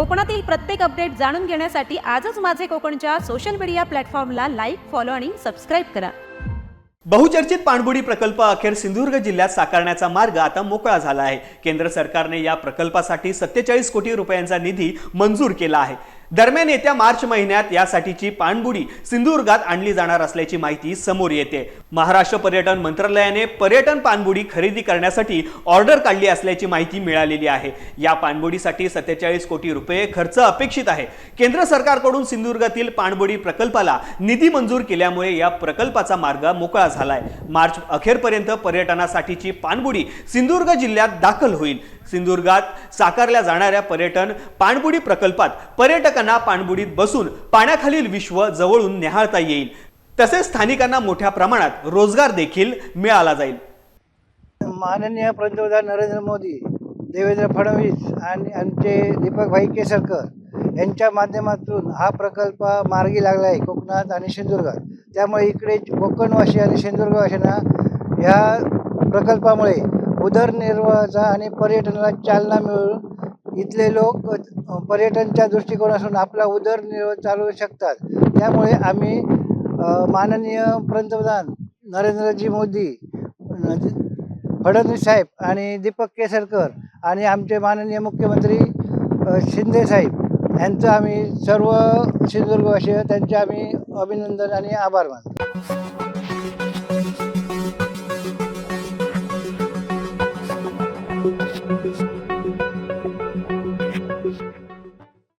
कोकणातील प्रत्येक अपडेट जाणून घेण्यासाठी आजच माझे कोकणच्या सोशल मीडिया प्लॅटफॉर्मला लाईक फॉलो आणि सबस्क्राईब करा. बहुचर्चित पाणबुडी प्रकल्प अखेर सिंधुदुर्ग जिल्ह्यात साकारण्याचा मार्ग आता मोकळा झाला आहे. केंद्र सरकारने या प्रकल्पासाठी सत्तेचाळीस कोटी रुपयांचा निधी मंजूर केला आहे. दरम्यान येत्या मार्च महिन्यात यासाठीची पाणबुडी सिंधुदुर्गात आणली जाणार असल्याची माहिती समोर येते. महाराष्ट्र पर्यटन मंत्रालयाने पर्यटन पाणबुडी खरेदी करण्यासाठी ऑर्डर काढली असल्याची माहिती मिळालेली आहे. या पाणबुडीसाठी सत्तेचाळीस कोटी रुपये खर्च अपेक्षित आहे. केंद्र सरकारकडून सिंधुदुर्गातील पाणबुडी प्रकल्पाला निधी मंजूर केल्यामुळे या प्रकल्पाचा मार्ग मोकळा झालाय. मार्च अखेरपर्यंत पर्यटनासाठीची पाणबुडी सिंधुदुर्ग जिल्ह्यात दाखल होईल. सिंधुदुर्गात साकारल्या जाणाऱ्या पर्यटन पाणबुडी प्रकल्पात पर्यटक पर्यटकांना पाणबुडीत बसून पाण्याखालील विश्व जवळून निहाळता येईल. तसेच स्थानिकांना मोठ्या प्रमाणात रोजगार देखील मिळाला जाईल. माननीय पंतप्रधान नरेंद्र मोदी देवेंद्र फडणवीस आणि आमचे दीपकभाई केसरकर यांच्या माध्यमातून हा प्रकल्प मार्गी लागला आहे कोकणात आणि सिंधुदुर्गात. त्यामुळे इकडे कोकणवासी आणि सिंधुदुर्गवासीयांना ह्या प्रकल्पामुळे उदरनिर्वाहाचा आणि पर्यटनाला चालना मिळून इथले लोक पर्यटनच्या दृष्टिकोनातून आपला उदरनिर्वाह चालवू शकतात. त्यामुळे आम्ही माननीय पंतप्रधान नरेंद्रजी मोदी फडणवीस साहेब आणि दीपक केसरकर आणि आमचे माननीय मुख्यमंत्री शिंदे साहेब यांचं आम्ही सर्व सिंधुदुर्गवासी त्यांचे आम्ही अभिनंदन आणि आभार मानतो.